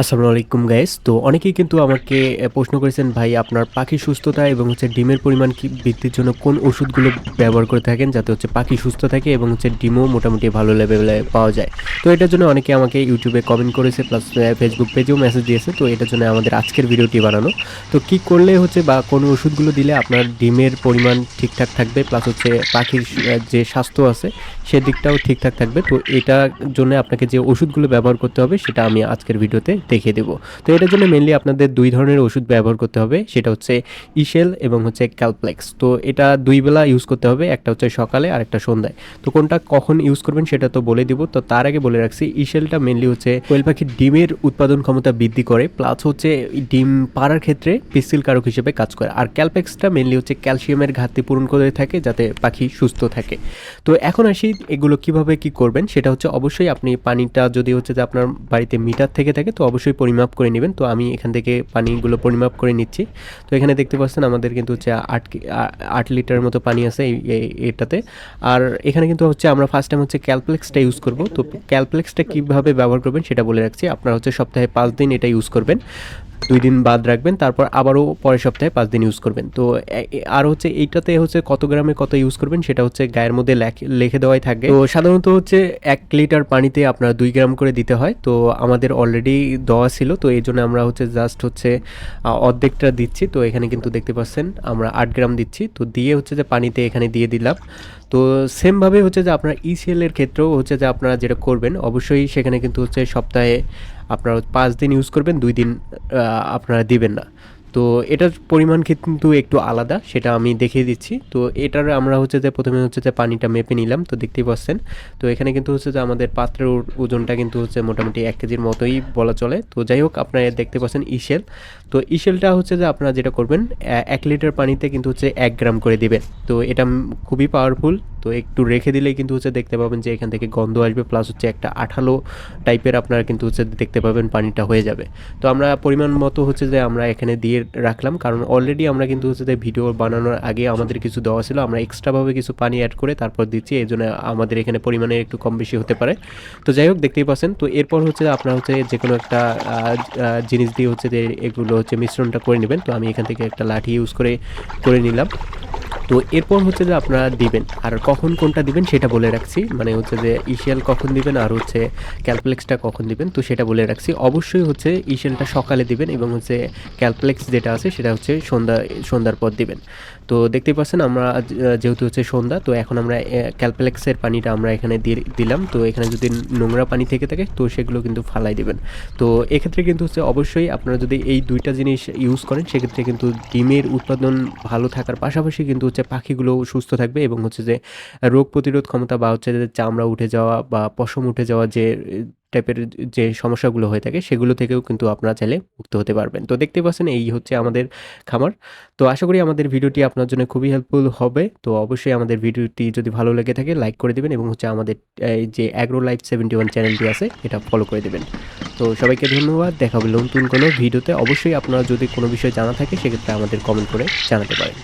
আসসালামু আলাইকুম গাইস তো অনেকেই কিন্তু আমাকে প্রশ্ন করেছেন, ভাই, আপনার পাখি সুস্থতা এবং হচ্ছে ডিমের পরিমাণ কি বৃদ্ধির জন্য কোন ওষুধগুলো ব্যবহার করে থাকেন যাতে হচ্ছে পাখি সুস্থ থাকে এবং হচ্ছে ডিমও মোটামুটি ভালো লেভেলে পাওয়া যায়? তো এটার জন্য অনেকে আমাকে ইউটিউবে কমেন্ট করেছে প্লাস ফেসবুক পেজেও মেসেজ দিয়েছে। তো এটার জন্য আমাদের আজকের ভিডিওটি বানানো। তো কি করলে হচ্ছে বা কোন ওষুধগুলো দিলে আপনার ডিমের পরিমাণ ঠিকঠাক থাকবে প্লাস হচ্ছে পাখির যে স্বাস্থ্য আছে সেদিকটাও ঠিকঠাক থাকবে? তো এটার জন্য আপনাকে যে ওষুধগুলো ব্যবহার করতে হবে, সেটা আমি আজকের ভিডিওতে দেখিয়ে দেবো। তো এটার জন্য মেনলি আপনাদের দুই ধরনের ওষুধ ব্যবহার করতে হবে, সেটা হচ্ছে ইশেল এবং হচ্ছে ক্যালপ্লেক্স তো এটা দুই বেলা ইউজ করতে হবে, একটা হচ্ছে সকালে আর একটা সন্ধ্যায়। তো কোনটা কখন ইউজ করবেন সেটা তো বলে দিব। তো তার আগে বলে রাখছি ইশেলটা মেনলি হচ্ছে কোয়েল পাখির ডিমের উৎপাদন ক্ষমতা বৃদ্ধি করে প্লাস হচ্ছে ডিম পাড়ার ক্ষেত্রে পিস্তিল কারক হিসেবে কাজ করে। আর ক্যালপ্লেক্সটা মেনলি হচ্ছে ক্যালসিয়ামের ঘাটতি পূরণ করে থাকে যাতে পাখি সুস্থ থাকে। তো এখন আসি এগুলো কীভাবে কি করবেন, সেটা হচ্ছে অবশ্যই আপনি পানিটা যদি হচ্ছে যে আপনার বাড়িতে মিটার থেকে থাকে, তো অবশ্যই পরিমাপ করে নেবেন। তো আমি এখান থেকে পানিগুলো পরিমাপ করে নিচ্ছি। তো এখানে দেখতে পাচ্ছেন আমাদের কিন্তু হচ্ছে আট আট লিটার মতো পানি আছে এই- এটাতে। আর এখানে কিন্তু হচ্ছে আমরা ফার্স্ট টাইম হচ্ছে ক্যালপ্লেক্সটা ইউজ করব। তো ক্যালপ্লেক্সটা কীভাবে ব্যবহার করবেন সেটা বলে রাখছি। আপনারা হচ্ছে সপ্তাহে পাঁচ দিন এটা ইউজ করবেন। দুই দিন বাদ রাখবেন, তারপর আবারও পরের সপ্তাহে পাঁচ দিন ইউজ করবেন। তো আর হচ্ছে এইটাতে হচ্ছে কত গ্রামে কত ইউজ করবেন, সেটা হচ্ছে গায়ের মধ্যে লেখ- দেওয়াই থাকে। তো সাধারণত হচ্ছে এক লিটার পানিতে আপনার দুই গ্রাম করে দিতে হয়। তো আমাদের অলরেডি দেওয়া ছিল, তো এই জন্য আমরা হচ্ছে জাস্ট হচ্ছে অর্ধেকটা দিচ্ছি। তো এখানে কিন্তু দেখতে পাচ্ছেন আমরা আট গ্রাম দিচ্ছি। তো দিয়ে হচ্ছে যে পানিতে এখানে দিয়ে দিলাম। তো সেমভাবে হচ্ছে যে আপনার ইসিএলের ক্ষেত্রেও হচ্ছে যে আপনারা যেটা করবেন, অবশ্যই সেখানে কিন্তু হচ্ছে সপ্তাহে আপনারা পাঁচ দিন ইউজ করবেন, দুই দিন আপনারা দিবেন না। তো এটার পরিমাণ কিন্তু একটু আলাদা, সেটা আমি দেখিয়ে দিচ্ছি। তো এটার আমরা হচ্ছে যে প্রথমে হচ্ছে যে পানিটা মেপে নিলাম, তো দেখতেই পাচ্ছেন। তো এখানে কিন্তু হচ্ছে যে আমাদের পাত্রের ওজনটা কিন্তু হচ্ছে মোটামুটি এক কেজির মতোই বলা চলে। তো যাই হোক, আপনারা দেখতে পাচ্ছেন ইশেল তো ইশেলটা হচ্ছে যে আপনারা যেটা করবেন এক লিটার পানিতে কিন্তু হচ্ছে এক গ্রাম করে দিবেন। তো এটা খুবই পাওয়ারফুল তো একটু রেখে দিলেই কিন্তু হচ্ছে দেখতে পাবেন যে এখান থেকে গন্ধ আসবে প্লাস হচ্ছে একটা আঠালো টাইপের আপনারা কিন্তু হচ্ছে দেখতে পাবেন পানিটা হয়ে যাবে। তো আমরা পরিমাণ মতো হচ্ছে যে আমরা এখানে দিয়ে রাখলাম, কারণ অলরেডি আমরা কিন্তু হচ্ছে যে ভিডিও বানানোর আগে আমাদের কিছু দেওয়া ছিল, আমরা এক্সট্রাভাবে কিছু পানি অ্যাড করে তারপর দিচ্ছি, এই জন্য আমাদের এখানে পরিমাণে একটু কম বেশি হতে পারে। তো যাই হোক, দেখতেই পাচ্ছেন, তো এরপর হচ্ছে আপনারা হচ্ছে যে কোনো একটা জিনিস দিয়ে হচ্ছে যে এগুলো হচ্ছে মিশ্রণটা করে নেবেন। তো আমি এখান থেকে একটা লাঠি ইউজ করে করে নিলাম। তো এরপর হচ্ছে যে আপনারা দিবেন। আর কখন কোনটা দিবেন সেটা বলে রাখছি। মানে হচ্ছে যে ইশিয়াল কখন দিবেন আর হচ্ছে ক্যালপ্লেক্সটা কখন দিবেন, তো সেটা বলে রাখছি। অবশ্যই হচ্ছে ইশিয়ালটা সকালে দিবেন এবং হচ্ছে ক্যালপ্লেক্স যেটা আছে সেটা হচ্ছে সন্ধ্যা, সন্ধ্যার পর দিবেন। তো দেখতেই পাচ্ছেন আমরা যেহেতু হচ্ছে সন্ধ্যা, তো এখন আমরা ক্যালপ্লেক্সের পানিটা আমরা এখানে দিলাম। তো এখানে যদি নোংরা পানি থেকে থাকে, তো সেগুলো কিন্তু ফালাই দিবেন। তো এক্ষেত্রে কিন্তু হচ্ছে অবশ্যই আপনারা যদি এই দুইটা জিনিস ইউজ করেন, সেক্ষেত্রে কিন্তু ডিমের উৎপাদন ভালো থাকার পাশাপাশি কিন্তু হচ্ছে পাখিগুলো সুস্থ থাকবে এবং হচ্ছে যে রোগ প্রতিরোধ ক্ষমতা বা হচ্ছে যে চামড়া উঠে যাওয়া বা পশম উঠে যাওয়া যে টাইপের যে সমস্যাগুলো হয়ে থাকে সেগুলো থেকেও কিন্তু আপনারা চাইলে মুক্ত হতে পারবেন। তো দেখতে পাচ্ছেন এই হচ্ছে আমাদের খামার। তো আশা করি আমাদের ভিডিওটি আপনার জন্য খুবই হেল্পফুল হবে। তো অবশ্যই আমাদের ভিডিওটি যদি ভালো লেগে থাকে লাইক করে দেবেন এবং হচ্ছে আমাদের যে অ্যাগ্রো লাইফ সেভেন্টি ওয়ান চ্যানেলটি আছে এটা ফলো করে দেবেন। তো সবাইকে ধন্যবাদ। দেখা হবে নতুন কোনো ভিডিওতে। অবশ্যই আপনারা যদি কোনো বিষয় জানা থাকে সেক্ষেত্রে আমাদের কমেন্ট করে জানাতে পারেন।